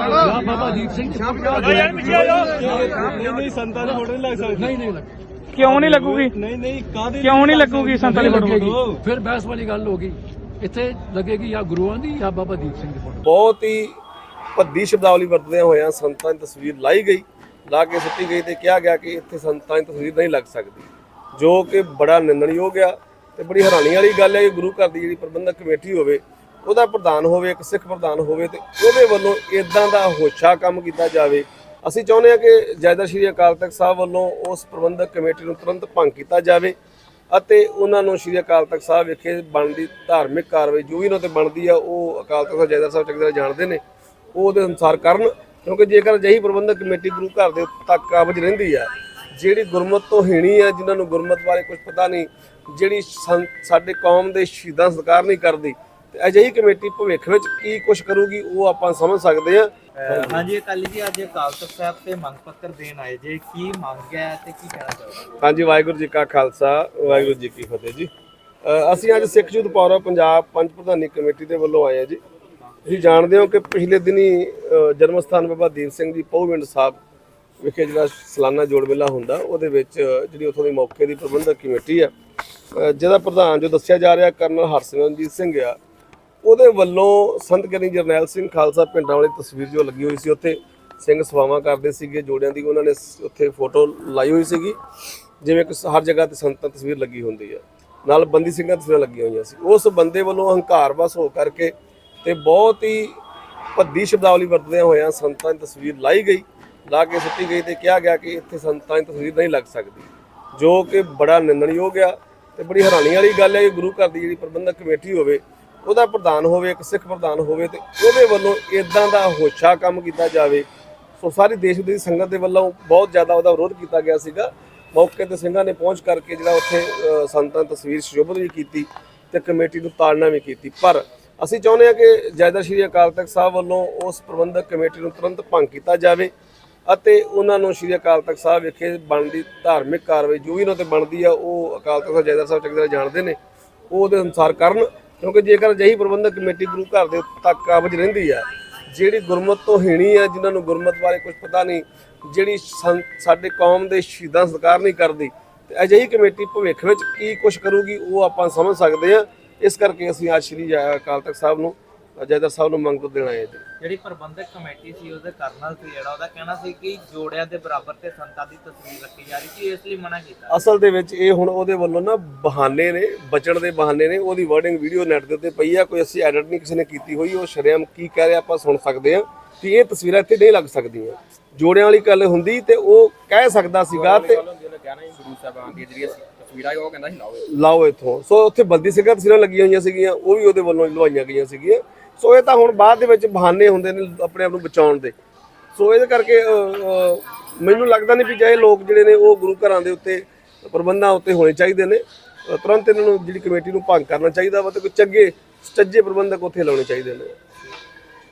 ਜਾਂ ਬਾਬਾ ਦੀਪ ਸਿੰਘ ਯਾਰ ਪਿੱਛੇ ਆ ਜਾਓ ਨਹੀਂ ਨਹੀਂ ਸੰਤਾਂ ਦੇ ਫੋਟੋ ਨਹੀਂ ਲੱਗ ਸਕਦੀ ਨਹੀਂ ਨਹੀਂ ਕਿਉਂ ਨਹੀਂ ਲੱਗੂਗੀ? ਨਹੀਂ ਨਹੀਂ ਕਾਹਦੇ ਕਿਉਂ ਨਹੀਂ ਲੱਗੂਗੀ ਸੰਤਾਂ ਦੀ ਫੋਟੋ? ਫਿਰ ਬਹਿਸ ਵਾਲੀ ਗੱਲ ਹੋ ਗਈ। ਇੱਥੇ ਲੱਗੇਗੀ ਜਾਂ ਗੁਰੂਆਂ ਦੀ ਜਾਂ ਬਾਬਾ ਦੀਪ ਸਿੰਘ ਦੀ ਫੋਟੋ। ਬਹੁਤ ਹੀ ਭੱਦੀ ਸ਼ਬਦਾਵਲੀ ਵਰਤਦਿਆਂ ਹੋਇਆਂ ਸੰਤਾਂ ਦੀ ਤਸਵੀਰ ਲਾਈ ਗਈ ਲਾ ਕੇ ਸੁੱਟੀ ਗਈ ਤੇ ਕਿਹਾ ਗਿਆ ਕਿ ਇੱਥੇ ਸੰਤਾਂ ਦੀ ਤਸਵੀਰ ਨਹੀਂ ਲੱਗ ਸਕਦੀ। ਜੋ ਕਿ ਬੜਾ ਨਿੰਦਣਯੋਗ ਆ ਤੇ ਬੜੀ ਹੈਰਾਨੀ ਵਾਲੀ ਗੱਲ ਹੈ ਕਿ ਗੁਰੂ ਘਰ ਦੀ ਜਿਹੜੀ ਪ੍ਰਬੰਧਕ ਕਮੇਟੀ ਹੋਵੇ ਉਹਦਾ ਪ੍ਰਧਾਨ ਹੋਵੇ, ਇੱਕ ਸਿੱਖ ਪ੍ਰਧਾਨ ਹੋਵੇ ਤੇ ਉਹਦੇ ਵੱਲੋਂ ਇਦਾਂ ਦਾ ਹੋਛਾ ਕੰਮ ਕੀਤਾ ਜਾਵੇ। ਅਸੀਂ ਚਾਹੁੰਦੇ ਹਾਂ ਕਿ ਜੈਦਰ ਸ਼੍ਰੀ ਅਕਾਲ ਤਖਤ ਸਾਹਿਬ ਵੱਲੋਂ ਉਸ ਪ੍ਰਬੰਧਕ ਕਮੇਟੀ ਨੂੰ ਤੁਰੰਤ ਭੰਗ ਕੀਤਾ ਜਾਵੇ ਅਤੇ ਉਹਨਾਂ ਨੂੰ ਸ਼੍ਰੀ ਅਕਾਲ ਤਖਤ ਸਾਹਿਬ ਵਿਖੇ ਬਣਦੀ ਧਾਰਮਿਕ ਕਾਰਵਾਈ ਜੋ ਵੀ ਉਹਨਾਂ ਤੇ ਬਣਦੀ ਆ, ਉਹ ਅਕਾਲ ਤਖਤ ਸਾਹਿਬ ਜਾਇਦਾ ਸਾਹਿਬ ਚੰਗੀ ਤਰ੍ਹਾਂ ਜਾਣਦੇ ਨੇ ਉਹ ਉਹਦੇ ਅਨੁਸਾਰ ਕਰਨ। ਕਿਉਂਕਿ ਜੇਕਰ ਅਜਿਹੀ ਪ੍ਰਬੰਧਕ ਕਮੇਟੀ ਗੁਰੂ ਘਰ ਦੇ ਤੱਕ ਕਾਬਜ ਰਹਿੰਦੀ ਆ, ਜਿਹੜੀ ਗੁਰਮਤ ਤੋਂ ਹੀਣੀ ਆ, ਜਿਨ੍ਹਾਂ ਨੂੰ ਗੁਰਮਤ ਬਾਰੇ ਕੁਝ ਪਤਾ ਨਹੀਂ, ਜਿਹੜੀ ਸਾਡੇ ਕੌਮ ਦੇ ਸ਼ਹੀਦਾਂ ਸਤਿਕਾਰ ਨਹੀਂ ਕਰਦੀ ਤੇ ਅਜਿਹੀ ਕਮੇਟੀ ਭਵਿੱਖ ਵਿੱਚ ਕੀ ਕੁਝ ਕਰੂਗੀ ਉਹ ਆਪਾਂ ਸਮਝ ਸਕਦੇ ਅਹ ਹਾਂਜੀ ਅਕਾਲੀ ਜੀ ਅੱਜ ਅਕਾਲ ਤਖਤ ਸਾਹਿਬ ਤੇ ਮੰਗ ਪੱਤਰ ਦੇਣ ਆਏ ਜੇ। ਕੀ ਮੰਗ ਹੈ ਤੇ ਕੀ ਕਹਿਣਾ ਚਾਹੋਗੇ? ਹਾਂਜੀ ਵਾਹਿਗੁਰੂ ਜੀ ਕਾ ਖਾਲਸਾ ਵਾਹਿਗੁਰੂ ਜੀ ਕੀ ਫਤਿਹ ਜੀ। ਅਸੀਂ ਅੱਜ ਸਿੱਖ ਯੂਥ ਪਾਵਰ ਪੰਜਾਬ ਪੰਜ ਪ੍ਰਧਾਨੀ ਕਮੇਟੀ ਦੇ ਵੱਲੋਂ ਆਏ ਆ ਜੀ। ਤੁਸੀਂ ਜਾਣਦੇ ਹੋ ਕਿ ਪਿਛਲੇ ਦਿਨੀ ਜਨਮ ਸਥਾਨ ਬਾਬਾ ਦੀਪ ਸਿੰਘ ਜੀ ਪਹੁਵਿੰਡ ਸਾਹਿਬ ਵਿਖੇ ਜਿਹੜਾ ਸਾਲਾਨਾ ਜੋੜ ਮੇਲਾ ਹੁੰਦਾ ਉਹਦੇ ਵਿੱਚ ਜਿਹੜੀ ਉੱਥੋਂ ਦੀ ਮੌਕੇ ਦੀ ਪ੍ਰਬੰਧਕ ਕਮੇਟੀ ਆ ਜਿਹਦਾ ਪ੍ਰਧਾਨ ਜੋ ਦੱਸਿਆ ਜਾ ਰਿਹਾ ਕਰਨਲ ਹਰਸਿਮਰਨਜੀਤ ਸਿੰਘ ਆ ਉਹਦੇ ਵੱਲੋਂ ਸੰਤ ਗਿਆਨੀ ਜਰਨੈਲ ਸਿੰਘ ਖਾਲਸਾ ਪਿੰਡਾਂ ਵਾਲੀ ਤਸਵੀਰ ਜੋ ਲੱਗੀ ਹੋਈ ਸੀ, ਉੱਥੇ ਸਿੰਘ ਸਵਾਵਾਂ ਕਰਦੇ ਸੀਗੇ, ਜੋੜਿਆਂ ਦੀ ਉਹਨਾਂ ਨੇ ਉੱਥੇ ਫੋਟੋ ਲਾਈ ਹੋਈ ਸੀਗੀ। ਜਿਵੇਂ ਕਿ ਹਰ ਜਗ੍ਹਾ ਤੇ ਸੰਤਾਂ ਦੀ ਤਸਵੀਰ ਲੱਗੀ ਹੁੰਦੀ ਹੈ ਨਾਲ ਬੰਦੀ ਸਿੰਘਾਂ ਦੀਆਂ ਤਸਵੀਰਾਂ ਲੱਗੀਆਂ ਹੋਈਆਂ ਸੀ। ਉਸ ਬੰਦੇ ਵੱਲੋਂ ਹੰਕਾਰ ਵਸ ਹੋ ਕਰਕੇ ਤੇ ਬਹੁਤ ਹੀ ਭੱਦੀ ਸ਼ਬਦਾਵਲੀ ਵਰਤਦਿਆਂ ਹੋਇਆਂ ਸੰਤਾਂ ਦੀ ਤਸਵੀਰ ਲਾਈ ਗਈ। ਲਾ ਕੇ ਸੁੱਟੀ ਗਈ ਤੇ ਕਿਹਾ ਗਿਆ ਕਿ ਇੱਥੇ ਸੰਤਾਂ ਦੀ ਤਸਵੀਰ ਨਹੀਂ ਲੱਗ ਸਕਦੀ। ਜੋ ਕਿ ਬੜਾ ਨਿੰਦਣਯੋਗ ਆ ਤੇ ਬੜੀ ਹੈਰਾਨੀ ਵਾਲੀ ਗੱਲ ਹੈ ਕਿ ਗੁਰੂ ਘਰ ਦੀ ਜਿਹੜੀ ਪ੍ਰਬੰਧਕ ਕਮੇਟੀ ਹੋਵੇ ਉਹਦਾ ਪ੍ਰਧਾਨ ਹੋਵੇ, ਇੱਕ ਸਿੱਖ ਪ੍ਰਧਾਨ ਹੋਵੇ ਤੇ ਉਹਦੇ ਵੱਲੋਂ ਇਦਾਂ ਦਾ ਹੋਛਾ ਕੰਮ ਕੀਤਾ ਜਾਵੇ। ਸੋ ਸਾਰੀ ਦੇਸ਼ ਦੀ ਸੰਗਤ ਦੇ ਵੱਲੋਂ ਬਹੁਤ ਜ਼ਿਆਦਾ ਉਹਦਾ ਵਿਰੋਧ ਕੀਤਾ ਗਿਆ ਸੀਗਾ। ਮੌਕੇ ਤੇ ਸਿੰਘਾਂ ਨੇ ਪਹੁੰਚ ਕਰਕੇ ਜਿਹੜਾ ਉੱਥੇ ਸੰਤਾਂ ਦੀ ਤਸਵੀਰ ਸ਼ੋਭਤ ਵੀ ਕੀਤੀ ਤੇ ਕਮੇਟੀ ਨੂੰ ਤਾੜਨਾ ਵੀ ਕੀਤੀ। ਪਰ ਅਸੀਂ ਚਾਹੁੰਦੇ ਹਾਂ ਕਿ ਜੈਦਰ ਸ਼੍ਰੀ ਅਕਾਲ ਤਖਤ ਸਾਹਿਬ ਵੱਲੋਂ ਉਸ ਪ੍ਰਬੰਧਕ ਕਮੇਟੀ ਨੂੰ ਤੁਰੰਤ ਭੰਗ ਕੀਤਾ ਜਾਵੇ ਅਤੇ ਉਹਨਾਂ ਨੂੰ ਸ਼੍ਰੀ ਅਕਾਲ ਤਖਤ ਸਾਹਿਬ ਵਿਖੇ ਬਣਦੀ ਧਾਰਮਿਕ ਕਾਰਵਾਈ ਜੋ ਵੀ ਉਹਨਾਂ ਤੇ ਬਣਦੀ ਆ, ਉਹ ਅਕਾਲ ਤਖਤ ਸਾਹਿਬ ਜਾਇਦਾ ਸਾਹਿਬ ਚੰਗੀ ਤਰ੍ਹਾਂ ਜਾਣਦੇ ਨੇ, ਉਹ ਉਹਦੇ ਅਨੁਸਾਰ ਕਰਨ ਕਿਉਂਕਿ ਜੇਕਰ ਅਜਿਹੀ ਪ੍ਰਬੰਧਕ ਕਮੇਟੀ ਗੁਰੂ ਘਰ ਦੇ ਤੱਕ ਕਾਬਜ ਰਹਿੰਦੀ ਆ, ਜਿਹੜੀ ਗੁਰਮਤ ਤੋਂ ਹੀਣੀ ਆ, ਜਿਨ੍ਹਾਂ ਨੂੰ ਗੁਰਮਤ ਬਾਰੇ ਕੁਝ ਪਤਾ ਨਹੀਂ, ਜਿਹੜੀ ਸੰ- ਸਾਡੇ ਕੌਮ ਦੇ ਸ਼ਹੀਦਾਂ ਸਤਿਕਾਰ ਨਹੀਂ ਕਰਦੀ, ਤੇ ਅਜਿਹੀ ਕਮੇਟੀ ਭਵਿੱਖ ਵਿੱਚ ਕੀ ਕੁਝ ਕਰੂਗੀ, ਉਹ ਆਪਾਂ ਸਮਝ ਸਕਦੇ ਆ। ਇਸ ਕਰਕੇ ਅਸੀਂ ਅੱਜ ਸ਼੍ਰੀ ਜੈ ਅਕਾਲ ਤਖਤ ਸਾਹਿਬ ਨੂੰ ਜੈਦਰ ਸਾਹਿਬ ਨੂੰ ਮੰਗ ਦੇਣਾ ਹੈ ਜੀ। ਜਿਹੜੀ ਪ੍ਰਬੰਧਕ ਕਮੇਟੀ ਸੀ ਉਹਦੇ ਕਰਨਲ ਸੀ ਜਿਹੜਾ ਉਹਦਾ ਕਹਿਣਾ ਸੀ ਕਿ ਜੋੜਿਆਂ ਦੇ ਬਰਾਬਰ ਤੇ ਸੰਤਾਂ ਦੀ ਤਸਵੀਰ ਰੱਖੀ ਜਾ ਰਹੀ ਸੀ ਇਸ ਲਈ ਮਨਾ ਕੀਤਾ। ਅਸਲ ਦੇ ਵਿੱਚ ਇਹ ਹੁਣ ਉਹਦੇ ਵੱਲੋਂ ਨਾ ਬਹਾਨੇ ਨੇ ਬਚਣ ਦੇ ਬਹਾਨੇ ਨੇ ਉਹਦੀ ਵਰਡਿੰਗ ਵੀਡੀਓ ਨੈਟ ਦੇ ਉੱਤੇ ਪਈ ਆ ਕੋਈ ਅਸੀਂ ਐਡਿਟ ਨਹੀਂ ਕਿਸੇ ਨੇ ਕੀਤੀ ਹੋਈ ਉਹ ਸ਼ਰੇਆਮ ਕੀ ਕਹਿ ਰਿਹਾ ਆਪਾਂ ਸੁਣ ਸਕਦੇ ਆ ਕਿ ਇਹ ਤਸਵੀਰਾਂ ਇੱਥੇ ਨਹੀਂ ਲੱਗ ਸਕਦੀਆਂ। ਜੋੜਿਆਂ ਵਾਲੀ ਗੱਲ ਹੁੰਦੀ ਤੇ ਉਹ ਕਹਿ ਸਕਦਾ ਸੀਗਾ ਤੇ ਲਾਓ ਇਥੋਂ। ਸੋ ਉੱਥੇ ਬਲਦੀ ਸਿੰਘਾਂ ਤਸਵੀਰਾਂ ਲੱਗੀਆਂ ਹੋਈਆਂ ਸੀਗੀਆਂ ਉਹ ਵੀ ਉਹਦੇ ਵੱਲੋਂ ਲਵਾਈਆਂ ਗਈਆਂ ਸੀਗੀਆਂ। ਸੋ ਇਹ ਤਾਂ ਹੁਣ ਬਾਅਦ ਦੇ ਵਿੱਚ ਬਹਾਨੇ ਹੁੰਦੇ ਨੇ ਆਪਣੇ ਆਪ ਨੂੰ ਬਚਾਉਣ ਦੇ। ਸੋ ਇਹਦੇ ਕਰਕੇ ਮੈਨੂੰ ਲੱਗਦਾ ਨਹੀਂ ਵੀ ਜਿਹੜੇ ਲੋਕ ਜਿਹੜੇ ਨੇ ਉਹ ਗੁਰੂ ਘਰਾਂ ਦੇ ਉੱਤੇ ਪ੍ਰਬੰਧਾਂ ਉੱਤੇ ਹੋਣੇ ਚਾਹੀਦੇ ਨੇ ਤੁਰੰਤ ਇਹਨਾਂ ਨੂੰ ਜਿਹੜੀ ਕਮੇਟੀ ਨੂੰ ਭੰਗ ਕਰਨਾ ਚਾਹੀਦਾ ਵਾ ਤੇ ਕੋਈ ਚੰਗੇ ਸੱਜੇ ਪ੍ਰਬੰਧਕ ਉੱਥੇ ਲਾਉਣੇ ਚਾਹੀਦੇ ਨੇ।